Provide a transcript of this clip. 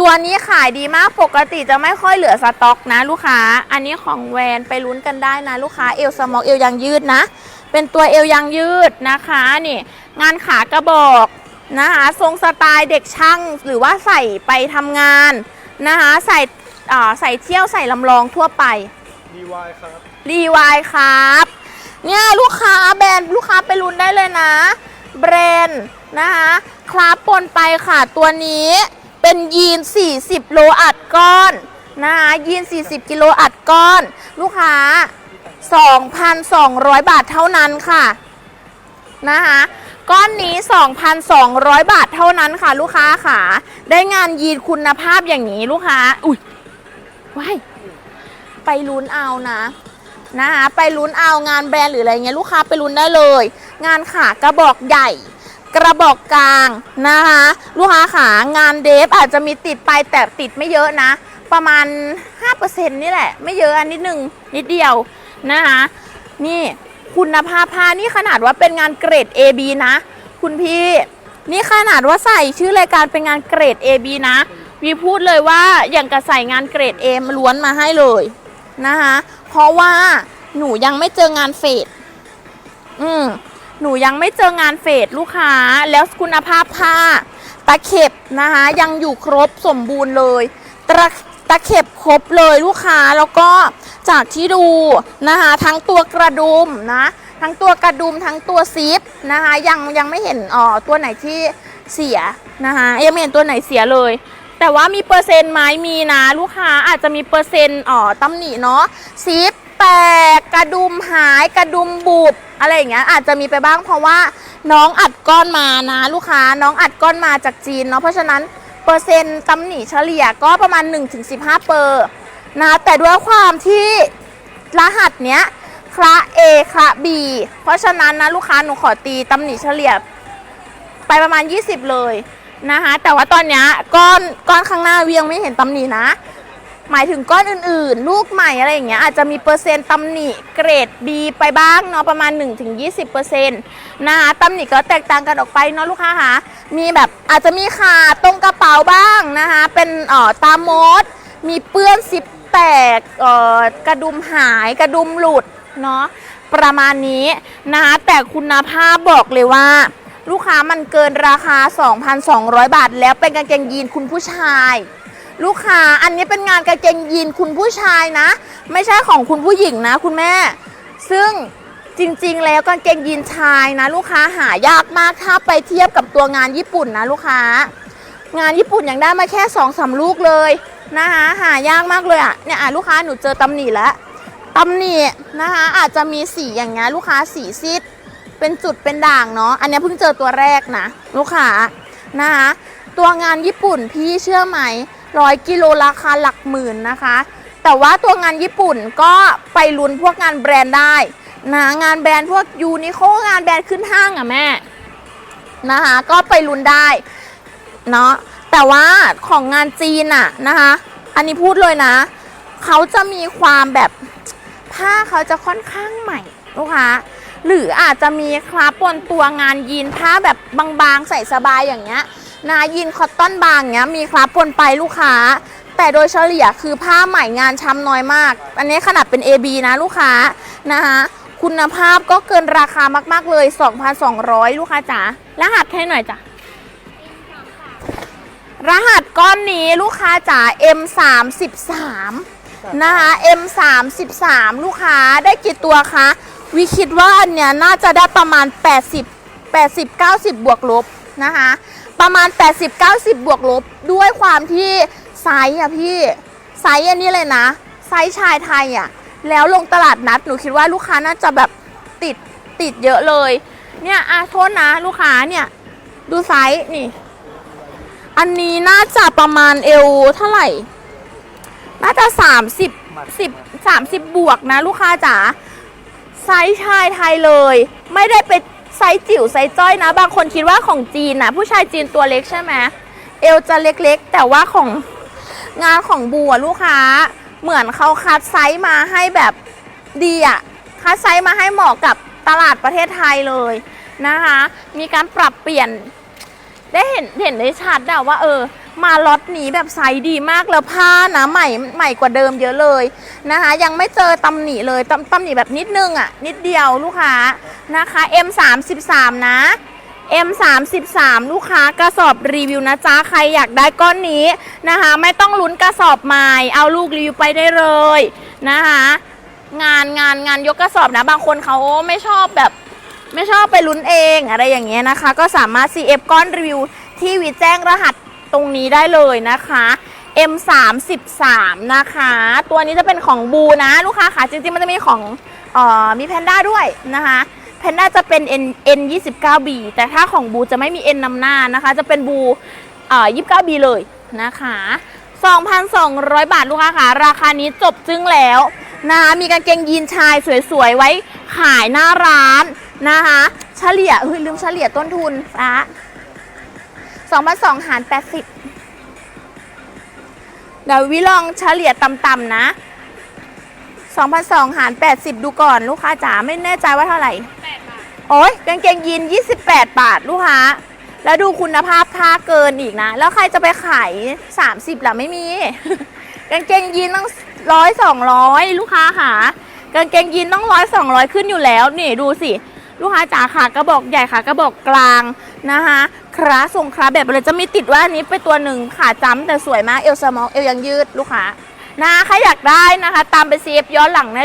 ตัวนี้ขายดีมากปกติจะไม่ค่อยเหลือสต็อกนะลูกค้า อันนี้ของแวนไปลุ้นกันได้นะลูกค้าเอวสมอกเอวยางยืดนะ เป็นตัวเอวยางยืดนะคะนี่ งานขากระบอกนะคะทรงสไตล์เด็กช่างหรือว่าใส่ไปทำงานนะคะใส่อ่าใส่เที่ยวใส่ลำลองทั่วไปดีวายครับรีวายครับเนี่ยลูกค้าแบรนด์ลูกค้าไปลุ้นได้เลยนะ แบรนด์นะคะคลาปปนไปค่ะตัวนี้ เป็นยีน 40 โลอัดก้อนนะคะยีน 40 กิโลอัดก้อน ลูกค้า 2,200 บาทเท่านั้นค่ะนะคะก้อนนี้ 2,200 บาทเท่านั้นค่ะ ลูกค้าค่ะ ได้งานยีนคุณภาพอย่างนี้ลูกค้า อุ้ยว้ายไปลุ้นเอานะนะคะไปลุ้นเอางานแบรนด์หรืออะไรเงี้ยลูกค้าไปลุ้นได้เลย งานขากระบอกใหญ่ กระบอกกลางนะคะ ลูกค้าขางานเดฟอาจจะมีติดไปแต่ติดไม่เยอะนะ ประมาณ 5%นี่แหละ ไม่เยอะอันนิดนึงนิดเดียวนะคะ นี่คุณภาพผ้านี่ขนาดว่าเป็นงานเกรด AB นะ คุณพี่นี่ขนาดว่าใส่ชื่อรายการเป็นงานเกรด AB นะวีพูดเลยว่าอย่างกับใส่งานเกรด A มล้วนมาให้เลยนะคะ เพราะว่าหนูยังไม่เจองานเฟดอืม หนูยังไม่เจองานเฟดลูกค้าแล้วคุณภาพผ้า ตะเข็บนะคะยังอยู่ครบสมบูรณ์เลยตะตะเข็บครบเลยลูกค้าแล้วก็จากที่ดูนะคะทั้งตัวกระดุมนะทั้งตัวกระดุมทั้งตัวซิปนะคะยังยังไม่เห็นอ๋อตัวไหนที่เสียนะคะยังไม่เห็นตัวไหนเสียเลยแต่ว่ามีเปอร์เซ็นต์ไหมมีนะ ลูกค้าอาจจะมีเปอร์เซ็นต์อ๋อตำหนิเนาะซิปแตกก ระดุมหายกระดุมบุบอะไรอย่างเงี้ยอาจจะมีไปบ้างเพราะว่าน้องอัดก้อนมานะ ลูกค้าน้องอัดก้อนมาจากจีนเนาะเพราะฉะนั้นเปอร์เซ็นต์ตำหนิเฉลี่ยก็ประมาณ 1-15 เปอร์นะแต่ด้วยความที่รหัสเนี้ยคละ A คละ B เพราะฉะนั้นนะลูกค้าหนูขอตีตำหนิเฉลี่ยไปประมาณ 20 เลยนะคะแต่ว่าตอนนี้ก้อนก้อนข้างหน้าเวียงไม่เห็นตำหนินะ หมายถึงก้อนอื่นๆ ลูกใหม่อะไรอย่างเงี้ยอาจจะมีเปอร์เซ็นต์ตำหนิเกรด B ไปบ้างเนาะประมาณ 1-20%นะคะตำหนิก็แตกต่างกันออกไปเนาะลูกค้าคะมีแบบอาจจะมีขาดตรงกระเป๋าบ้างนะคะเป็นเอ่อตามมดมีเปื้อนซิปแตกเอ่อกระดุมหายกระดุมหลุดเนาะประมาณนี้นะคะแต่คุณภาพบอกเลยว่าลูกค้ามันเกินราคา 2,200 บาท แล้วเป็นกางเกงยีนคุณผู้ชาย ลูกค้าอันนี้เป็นงานกางเกงยีนคุณผู้ชายนะ ไม่ใช่ของคุณผู้หญิงนะคุณแม่ ซึ่งจริงๆ แล้วกางเกงยีนชายนะ ลูกค้าหายากมากถ้าไปเทียบกับตัวงานญี่ปุ่นนะลูกค้า งานญี่ปุ่นยังได้มาแค่2องสาลูกเลยนะคะหายากมากเลยอะเนี่ยอะลูกค้าหนูเจอตำหนิแล้วตำหนินะคะอาจจะมีสีอย่างเงี้ยลูกค้าสีซีดเป็นจุดเป็นด่างเนาะอันนี้เพิ่งเจอตัวแรกนะ ลูกค้านะคะตัวงานญี่ปุ่นพี่เชื่อไหม ร้อยกิโลราคาหลักหมื่นนะคะ แต่ว่าตัวงานญี่ปุ่นก็ไปลุ้นพวกงานแบรนด์ได้นะงานแบรนด์พวกยูนิโคงานแบรนด์ขึ้นห้างอะแม่นะคะก็ไปลุ้นได้เนาะแต่ว่าของงานจีนอะนะคะ อันนี้พูดเลยนะ เขาจะมีความแบบผ้าเขาจะค่อนข้างใหม่ลูกค้าหรืออาจจะมีคลาปนตัวงานยีนผ้าแบบบางๆ ใส่สบายอย่างเงี้ย นะยีนคอตตอนบางเงี้ยมีคลาปนไปลูกค้า แต่โดยเฉลี่ยคือผ้าใหม่งานช้ำน้อยมาก อันนี้ขนาดเป็น AB นะลูกค้านะคะคุณภาพก็เกินราคามาก ๆ เลย 2,200 ลูกค้าจ๋ารหัสให้หน่อยจ้ะรหัสก้อนนี้ลูกค้าจ๋า M33 นะคะ M33 ลูกค้าได้กี่ตัวคะ วิคิดว่าอันเนี้ยน่าจะได้ประมาณ 80 80 90 บวกลบ นะคะ ประมาณ 80 90 บวกลบด้วยความที่ไซส์อะพี่ไซส์อันนี้เลยนะ ไซส์ชายไทยอะแล้วลงตลาดนัดหนูคิดว่าลูกค้าน่าจะแบบติดติดเยอะเลย เนี่ยอะโทษนะลูกค้าเนี่ย ดูไซส์นี่ อันนี้น่าจะประมาณเอวเท่าไหร่ น่าจะ30 10 30บวกนะ ลูกค้าจ๋าไซส์ชายไทยเลย ไม่ได้เป็น ไซส์จิ๋วไซส์จ้อยนะ บางคนคิดว่าของจีนนะผู้ชายจีนตัวเล็กใช่ไหมเอวจะเล็กๆ แต่ว่าของงานของบัวลูกค้า เหมือนเขาคัดไซส์มาให้แบบดีอะคัดไซส์มาให้เหมาะกับตลาดประเทศไทยเลยนะคะ มีการปรับเปลี่ยน ได้เห็นเห็นได้ชัดอะว่าเออมาล็อตนี้แบบไซส์ดีมากแล้วผ้านะใหม่ใหม่กว่าเดิมเยอะเลยนะคะ ยังไม่เจอตำหนิเลยตำตำหนิแบบนิดนึงอะ่ะ นิดเดียวลูกค้านะคะ M33 นะ M33 ลูกค้ากระสอบรีวิวนะจ๊ะใครอยากได้ก้อนนี้นะคะ ไม่ต้องลุ้นกระสอบใหม่ เอาลูกรีวิวไปได้เลยนะคะงานงานงานยกกระสอบนะบางคนเขาไม่ชอบแบบไม่ชอบไปลุ้นเองอะไรอย่างเงี้ยนะคะ ก็สามารถ CF ก้อนรีวิวที่วีแจ้งรหัส ตรงนี้ได้เลยนะคะ M33 นะคะ ตัวนี้จะเป็นของบูนะลูกค้าค่ะจริงๆมันจะมีของอ่อมีแพนด้าด้วยนะคะแพนด้าจะเป็น N N 29 B แต่ถ้าของบูจะไม่มี N นำหน้านะคะ จะเป็นบูเอ่อ29 B เลยนะคะ 2,200 บาทลูกค้าค่ะ ราคานี้จบจึ้งแล้วนะคะมีกางเกงยีนชายสวยๆ ไว้ขายหน้าร้านนะคะ เฉลี่ยเฮ้ยลืมเฉลี่ยต้นทุนฟ้า 2,200หาร 80 เดี๋ยววิลองเฉลี่ยต่ำๆนะ2,200หาร 80 ดูก่อนลูกค้าจ๋าไม่แน่ใจว่าเท่าไหร่ โอ้ยกางเกงยีน 28 บาทลูกค้า แล้วดูคุณภาพผ้าเกินอีกนะ แล้วใครจะไปขาย 30ล่ะไม่มี กางเกงยีนต้องร้อยสองร้อยลูกค้าค่ะ กางเกงยีนต้องร้อยสองร้อยขึ้นอยู่แล้ว นี่ดูสิ ลูกค้าจ๋าค่ะกระบอกใหญ่ค่ะกระบอกกลางนะคะคราส่งคราแบบเลยจะมีติดว่าอันนี้ไปตัวหนึ่งค่ะจ้ำแต่สวยมากเอลสมองเอลยังยืดลูกค้านะใครอยากได้นะคะ ตามไปเซีฟย้อนหลังได้